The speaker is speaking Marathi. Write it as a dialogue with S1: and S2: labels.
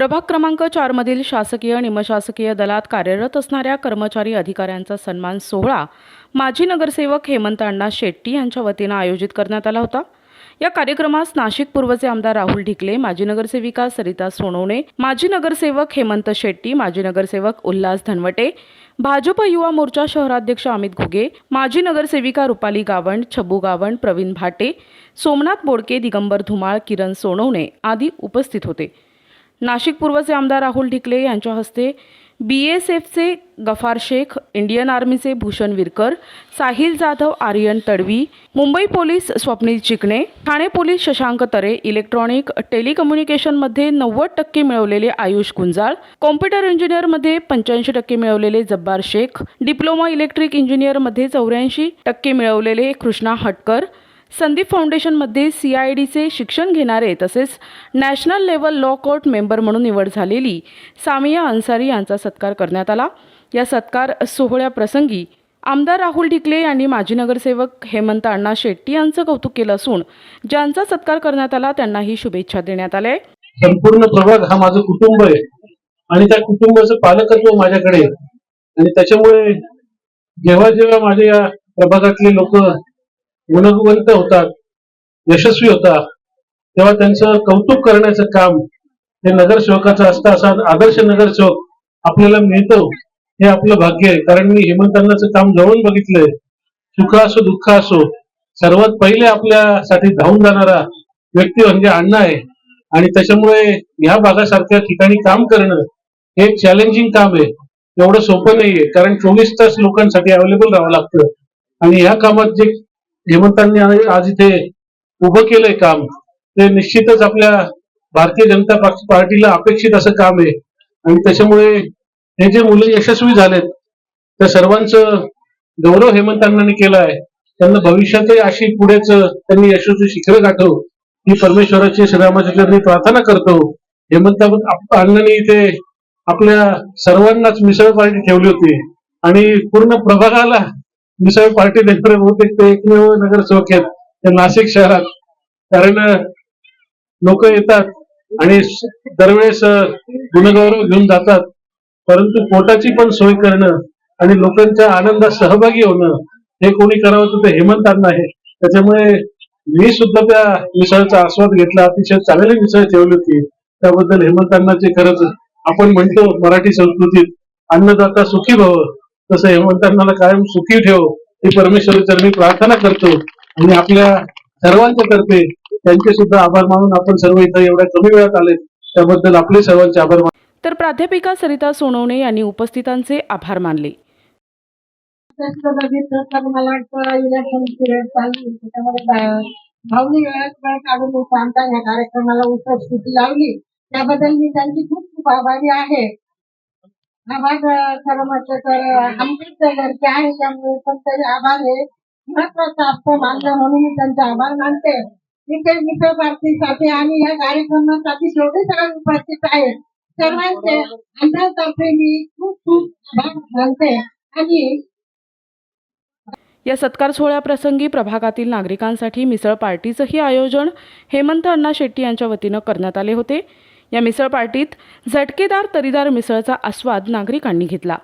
S1: प्रभाग क्रमांक चारमधील शासकीय निमशासकीय दलात कार्यरत असणाऱ्या कर्मचारी अधिकाऱ्यांचा सन्मान सोहळा माजी नगरसेवक हेमंत अण्णा शेट्टी यांच्या वतीनं आयोजित करण्यात आला होता. या कार्यक्रमास नाशिक पूर्वचे आमदार राहुल ढिकले माजी नगरसेविका सरिता सोनवणे माजी नगरसेवक हेमंत शेट्टी माजी नगरसेवक उल्हास धनवटे भाजप युवा मोर्चा शहराध्यक्ष अमित घुगे माजी नगरसेविका रुपाली गावंड छबू गावंड प्रवीण भाटे सोमनाथ बोडके दिगंबर धुमाळ किरण सोनवणे आदी उपस्थित होते. नाशिक पूर्वचे आमदार राहुल ढिकले यांच्या हस्ते बी एस एफचे Gaffar Shaikh Indian आर्मीचे Bhushan Virkar Sahil Jadhav Aryan Tadvi Mumbai police Swapnil Chikne Thane police Shashank Tare electronic टेलिकम्युनिकेशनमध्ये नव्वद टक्के मिळवलेले आयुष गुंजाळ कॉम्प्युटर इंजिनियरमध्ये पंच्याऐंशी टक्के मिळवलेले जब्बार शेख डिप्लोमा इलेक्ट्रिक इंजिनियरमध्ये चौऱ्याऐंशी टक्के मिळवलेले कृष्णा हटकर संदीप फाउंडेशनमध्ये सी आय डीचे शिक्षण घेणारे तसेच national level law court member म्हणून निवड झालेली सामिया अन्सारी यांचा सत्कार करण्यात आला. या सत्कार सोहळ्याप्रसंगी आमदार राहुल ढिकले यांनी माजी नगरसेवक हेमंत अण्णा शेट्टी यांचं कौतुक केलं असून ज्यांचा सत्कार करण्यात आला त्यांनाही शुभेच्छा देण्यात आल्या.
S2: संपूर्ण प्रभाग हा माझं कुटुंब आहे. आणि त्या कुटुंबाचं पालकत्व माझ्याकडे आणि त्याच्यामुळे जेव्हा जेव्हा माझ्या या प्रभागातले लोक गुणवंत होतात यशस्वी होतात. तेव्हा त्यांचं कौतुक करण्याचं काम हे नगरसेवकाचं असतं असा आदर्श नगरसेवक आपल्याला मिळतो हे आपलं भाग्य आहे. कारण मी हेमंतांनाचं काम जवळून बघितलंय. सुख असो दुःख असो सर्वात पहिले आपल्यासाठी धावून जाणारा व्यक्ती म्हणजे अण्णा आहे. आणि त्याच्यामुळे ह्या भागासारख्या ठिकाणी काम करणं हे एक चॅलेंजिंग काम आहे. एवढं सोपं नाहीये. कारण चोवीस तास लोकांसाठी अवेलेबल राहावं लागतं. आणि ह्या कामात जे हेमंतांनी आज इथे उभं केलंय काम. ते निश्चितच आपल्या भारतीय जनता पार्टीला अपेक्षित असं काम आहे. आणि त्याच्यामुळे हे जे मुलं यशस्वी झालेत त्या सर्वांचं गौरव हेमंतांनी केला आहे. त्यांना भविष्यातही अशी पुढेच त्यांनी यशस्वी शिखर गाठव ही परमेश्वराची श्रीरामाचंद्रांनी प्रार्थना करतो. हेमंत अण्णांनी इथे आपल्या सर्वांनाच मिसळ पार्टी ठेवली होती. आणि पूर्ण प्रभागाला मिसाळ पार्टी देणारे बहुतेक ते एकमेव नगरसेवक आहेत. त्या नाशिक शहरात. कारण लोक येतात आणि दरवेळेस गुणगौरव घेऊन जातात. परंतु पोटाची पण सोय करणं आणि लोकांच्या आनंदात सहभागी होणं हे कोणी करावं तर ते हेमंत आहे. त्याच्यामुळे मी सुद्धा त्या मिसळचा आस्वाद घेतला. अतिशय चांगली मिसळ ठेवली होती. त्याबद्दल हेमंत खरंच आपण म्हणतो मराठी संस्कृतीत अन्नदाता सुखी भव. तसं हेमंत अण्णाला कायम सुखी ठेव ही परमेश्वराची मी प्रार्थना करतो आणि आपल्या सर्वांच्या तर्फे त्यांचे सुद्धा आभार मानून आपण सर्व इथं एवढ्या कमी वेळात आले त्याबद्दल आपले सर्वांचे आभार मानतो.
S1: तर प्राध्यापिका सरिता सोनवणे यांनी उपस्थितांचे आभार मानले
S3: बघितलं तर मला वाटतं इलेक्शन पिरियड चालू आहे. त्याच्यामध्ये बा- भावनी वेळात वेळ काढून या कार्यक्रमाला उपस्थिती लावली त्याबद्दल मी त्यांची खूप खूप आभारी आहे आभार खरं म्हटलं तर आमचेच घरचे आहे त्यामुळे पण तरी आभार हे महत्वाचं असतं मानलं म्हणून मी त्यांचे आभार मानते. इथे मित्र पार्टीसाठी आणि या कार्यक्रमासाठी जेवढे सगळे उपस्थित आहेत. सर्वांचे आमच्यातर्फे मी खूप खूप आभार मानते. आणि
S1: या सत्कार सोहळ्याप्रसंगी प्रभागातील नागरिकांसाठी मिसळ पार्टीचंही आयोजन हेमंत अण्णा शेट्टी यांच्या वतीनं करण्यात आले होते. या मिसळ पार्टीत झटकेदार तरीदार मिसळचा आस्वाद नागरिकांनी घेतला.